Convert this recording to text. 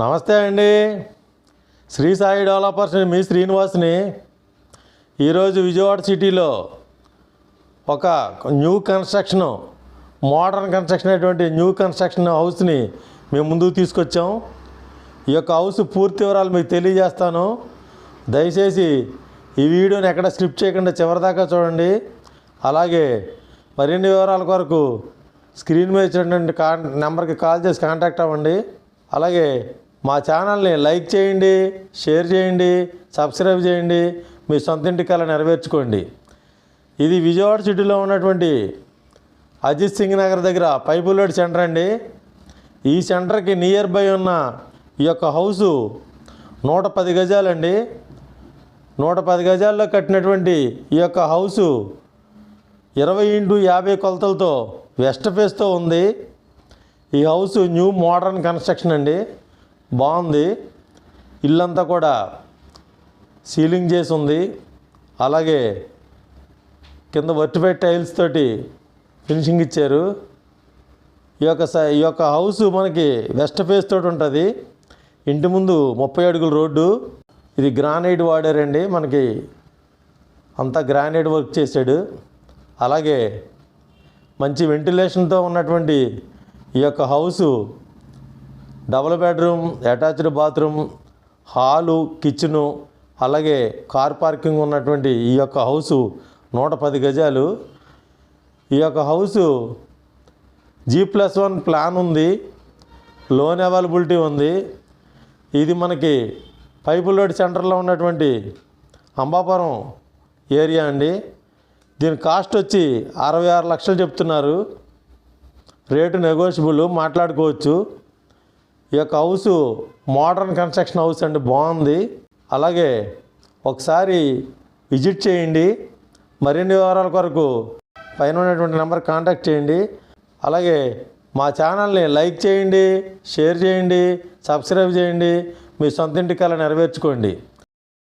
నమస్తే అండి. శ్రీ సాయి డెవలపర్స్ మీ శ్రీనివాస్ని ఈరోజు విజయవాడ సిటీలో ఒక న్యూ కన్స్ట్రక్షన్ మోడర్న్ కన్స్ట్రక్షన్ అటువంటి న్యూ కన్స్ట్రక్షన్ హౌస్ని మేము ముందుకు తీసుకొచ్చాం. ఈ యొక్క హౌస్ పూర్తి వివరాలు మీకు తెలియజేస్తాను. దయచేసి ఈ వీడియోని ఎక్కడ స్క్రిప్ట్ చేయకుండా చివరిదాకా చూడండి. అలాగే మరిన్ని వివరాల కొరకు స్క్రీన్ మీద చూడండి కా నెంబర్కి కాల్ చేసి కాంటాక్ట్ అవ్వండి. అలాగే మా ఛానల్ని లైక్ చేయండి షేర్ చేయండి సబ్స్క్రైబ్ చేయండి మీ సొంత ఇంటి కళ నెరవేర్చుకోండి. ఇది విజయవాడ సిటీలో ఉన్నటువంటి అజిత్ సింగ్ నగర్ దగ్గర పైపులోడ్ సెంటర్ అండి. ఈ సెంటర్కి నియర్ బై ఉన్న ఈ యొక్క హౌసు నూట పది గజాలండి. నూట పది గజాల్లో కట్టినటువంటి ఈ యొక్క హౌసు ఇరవై ఇంటూ యాభై కొలతలతో వెస్ట్ ఫేస్తో ఉంది. ఈ హౌస్ న్యూ మోడర్న్ కన్స్ట్రక్షన్ అండి. బాగుంది. ఇల్లంతా కూడా సీలింగ్ చేసి ఉంది అలాగే కింద వర్టిఫైడ్ టైల్స్ తోటి ఫినిషింగ్ ఇచ్చారు. ఈ యొక్క స- ఈ యొక్క హౌస్ మనకి వెస్ట్ ఫేస్ తోటి ఉంటుంది. ఇంటి ముందు ముప్పై అడుగుల రోడ్డు. ఇది గ్రానైట్ వాడారండి. మనకి అంతా గ్రానైట్ వర్క్ చేశాడు. అలాగే మంచి వెంటిలేషన్తో ఉన్నటువంటి ఈ యొక్క house double bedroom attached bathroom hall kitchen అలాగే కార్ పార్కింగ్ ఉన్నటువంటి ఈ యొక్క హౌసు నూట పది గజాలు. ఈ యొక్క house G plus one plan ఉంది లోన్ అవైలబిలిటీ ఉంది. ఇది మనకి పైపు లోడ్ సెంటర్లో ఉన్నటువంటి అంబాపురం ఏరియా అండి. దీని కాస్ట్ వచ్చి అరవై ఆరు లక్షలు చెప్తున్నారు. రేటు నెగోషియబుల్ మాట్లాడుకోవచ్చు. ఈ యొక్క హౌస్ మోడర్న్ కన్స్ట్రక్షన్ హౌస్ అండి బాగుంది. అలాగే ఒకసారి విజిట్ చేయండి. మరిన్ని వివరాల కొరకు పైన ఉన్నటువంటి నెంబర్ కాంటాక్ట్ చేయండి. అలాగే మా ఛానల్ని లైక్ చేయండి షేర్ చేయండి సబ్స్క్రైబ్ చేయండి. మీ సొంత ఇంటి కళ నెరవేర్చుకోండి.